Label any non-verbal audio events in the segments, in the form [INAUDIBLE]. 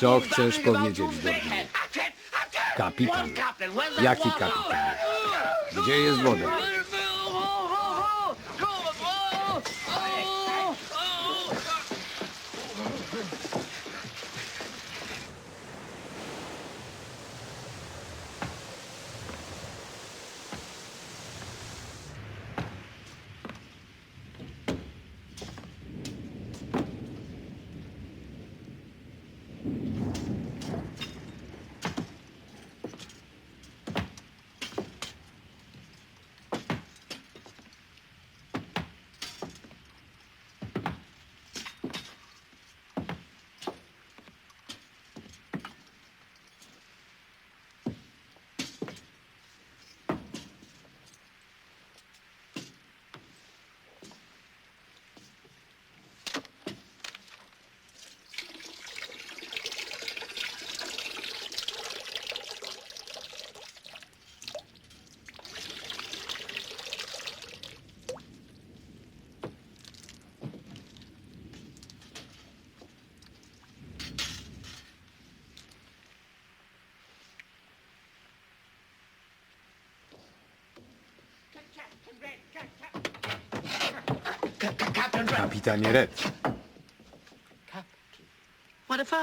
Co chcesz powiedzieć, Dorni? Kapitan. Jaki kapitan? Gdzie jest woda? Kapitanie Red.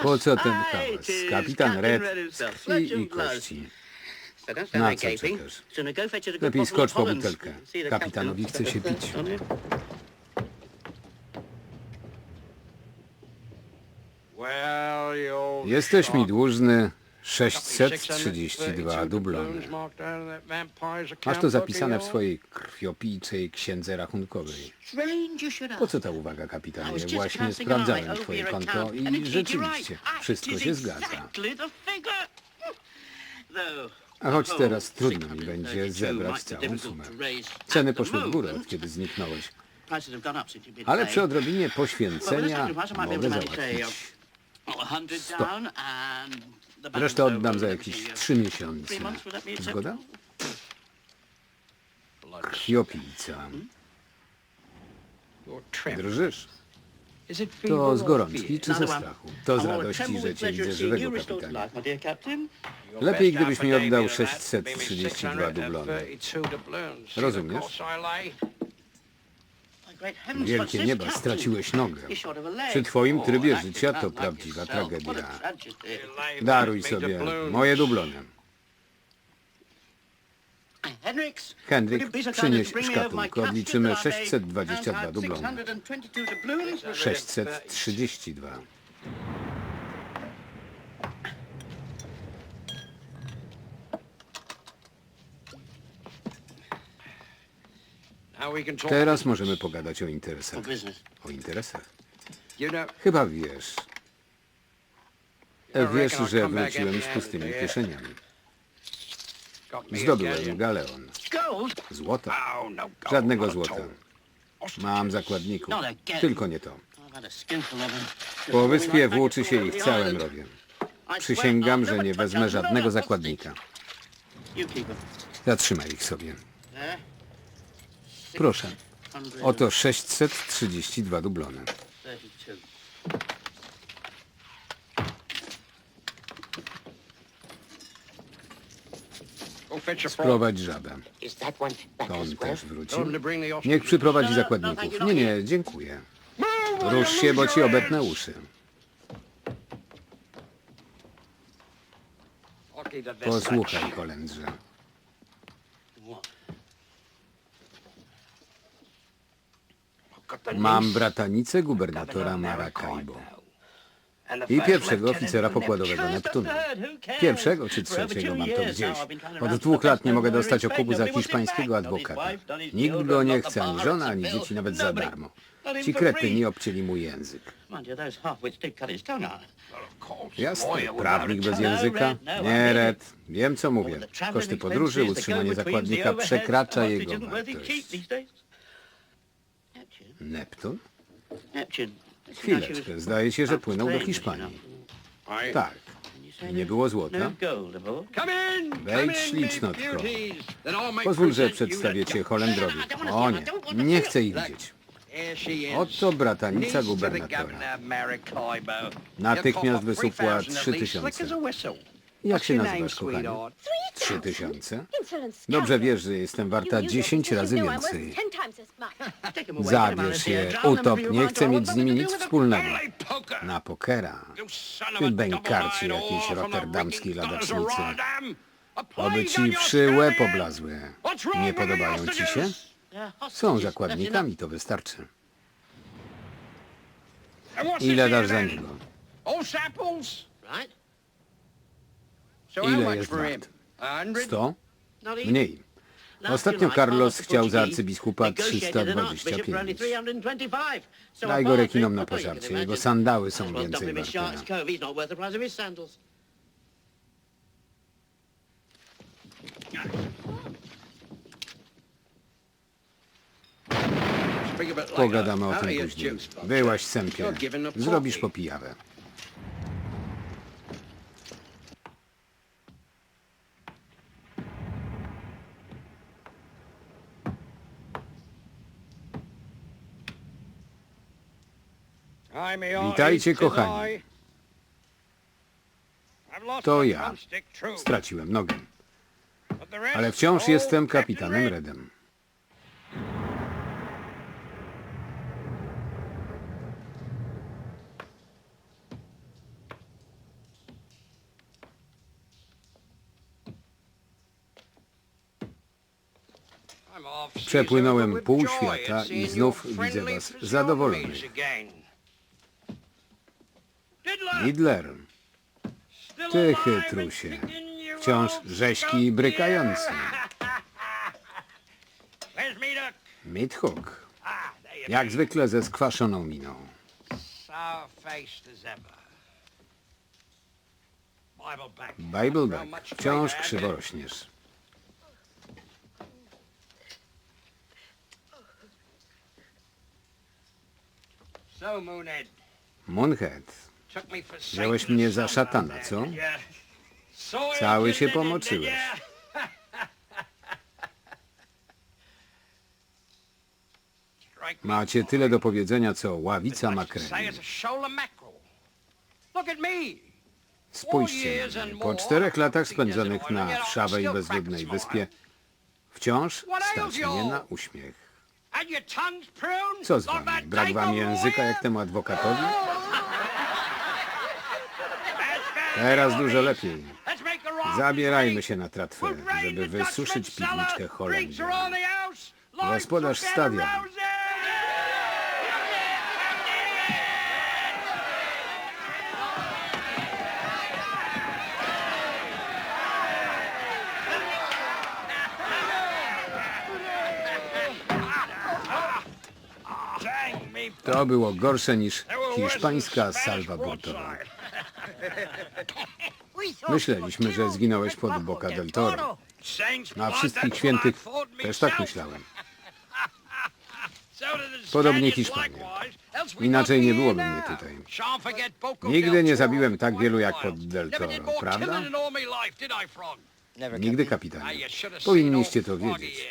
Po co ten hałas? Kapitan Red z krwi i kości. Na co czekasz? Lepiej skocz po butelkę. Kapitanowi chce się pić. Jesteś mi dłużny 632 dublony. Masz to zapisane w swojej krwiopijczej księdze rachunkowej. Po co ta uwaga, kapitanie? Właśnie sprawdzałem twoje konto i rzeczywiście wszystko się zgadza. A choć teraz trudno mi będzie zebrać całą sumę. Ceny poszły w górę, od kiedy zniknąłeś. Ale przy odrobinie poświęcenia mogę załatwić. Resztę oddam za jakieś trzy miesiące. Zgoda? Krwiopijca. Drżysz? To z gorączki czy ze strachu? To z radości, że cię widzę żywego, kapitanie. Lepiej, gdybyś mi oddał 632 dublony. Rozumiesz? Wielkie nieba, straciłeś nogę. Przy twoim trybie życia to prawdziwa tragedia. Daruj sobie moje dublony. Hendrik, przynieś szkatułkę. Odliczymy 622 dublony. 632. Teraz możemy pogadać o interesach. O interesach? Chyba wiesz. Wiesz, że wróciłem z pustymi kieszeniami. Zdobyłem galeon. Złota? Żadnego złota. Mam zakładników. Tylko nie to. Po wyspie włóczy się ich całym rowiem. Przysięgam, że nie wezmę żadnego zakładnika. Zatrzymaj ich sobie. Proszę. Oto 632 dublony. Sprowadź żabę. To on też wróci. Niech przyprowadzi zakładników. Nie, nie, dziękuję. Rusz się, bo ci obetnę uszy. Posłuchaj, Holendrze. Mam bratanicę gubernatora Maracaibo i pierwszego oficera pokładowego Neptuna. Pierwszego czy trzeciego mam to gdzieś. Od dwóch lat nie mogę dostać okupu za hiszpańskiego adwokata. Nikt go nie chce, ani żona, ani dzieci, nawet za darmo. Ci kretyni obcięli mu język. Jasne, prawnik bez języka? Nie, Red. Wiem, co mówię. Koszty podróży, utrzymanie zakładnika przekracza jego wartość. Neptun? Chwileczkę, zdaje się, że płynął do Hiszpanii. Tak. I nie było złota? Wejdź, ślicznotko. Pozwól, że przedstawię cię Holendrowi. O nie, nie chcę ich widzieć. Oto bratanica gubernatora. Natychmiast wysupła trzy tysiące. Jak się nazywasz, kochanie? Trzy tysiące? Dobrze wiesz, że jestem warta dziesięć razy więcej. [LAUGHS] Zabierz je, utop, nie chcę mieć z nimi nic wspólnego. Na pokera. Ty bękarcie jakiejś rotterdamskiej ladacznicy. Oby ci wszy łeb oblazły. Nie podobają ci się? Są zakładnikami, to wystarczy. Ile dasz za niego? Ile jest wart? Sto? Mniej. Ostatnio Carlos chciał za arcybiskupa 325. Daj go rekinom na pożarcie. Jego sandały są więcej warte. Pogadamy o tym później. Byłaś sępie. Zrobisz popijawę. Witajcie, kochani. To ja. Straciłem nogę. Ale wciąż jestem kapitanem Redem. Przepłynąłem pół świata i znów widzę was zadowolonych. Hitler, ty chytrusie. Wciąż rzeźki i brykający. Midhook, jak zwykle ze skwaszoną miną. Bibleback, wciąż krzywo rośniesz. Moonhead, Wziąłeś mnie za szatana, co? cały się pomoczyłeś. Macie tyle do powiedzenia, co ławica makreli. Spójrzcie na mnie. Po czterech latach spędzonych na wszawej i bezludnej wyspie wciąż stać mnie na uśmiech. Co z wami? Brak wam języka jak temu adwokatowi? Teraz dużo lepiej. Zabierajmy się na tratwę, żeby wysuszyć piwniczkę Holendii. Gospodarz stadion. To było gorsze niż hiszpańska salwa burtowa. Myśleliśmy, że zginąłeś pod Boca del Toro. Na wszystkich świętych też tak myślałem. Podobnie Hiszpanie. Inaczej nie byłoby mnie tutaj. Nigdy nie zabiłem tak wielu jak pod Del Toro, prawda? Nigdy, kapitanie. Powinniście to wiedzieć.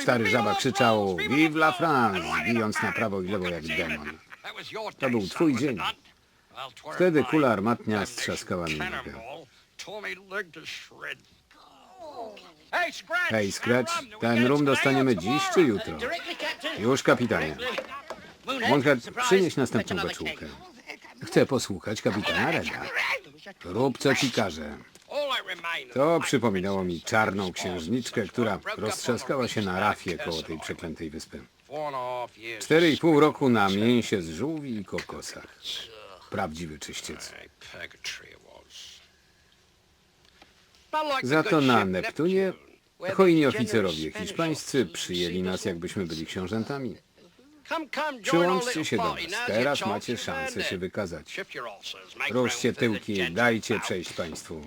Stary żaba krzyczał Vive la France, bijąc na prawo i lewo jak demon. To był twój dzień. Wtedy kula armatnia strzaskała mi nogę. Hej, Scratch, ten rum dostaniemy dziś czy jutro? Już, kapitanie. Monkhead, przynieś następną beczułkę. Chcę posłuchać kapitana Reda. Rób, co ci każe. To przypominało mi czarną księżniczkę, która roztrzaskała się na rafie koło tej przeklętej wyspy. Cztery i pół roku na mięsie z żółwi i kokosach. Prawdziwy czyściec. Za to na Neptunie hojni oficerowie hiszpańscy przyjęli nas, jakbyśmy byli książętami. Przyłączcie się do nas. Teraz macie szansę się wykazać. Ruszcie tyłki, dajcie przejść państwu.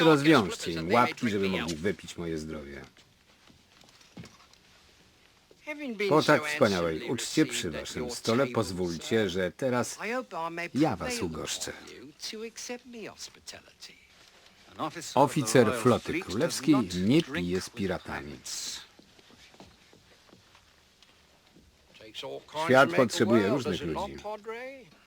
Rozwiążcie im łapki, żeby mogli wypić moje zdrowie. Po tak wspaniałej uczcie przy waszym stole pozwólcie, że teraz ja was ugoszczę. Oficer floty królewskiej nie pije z piratami. Świat potrzebuje różnych ludzi.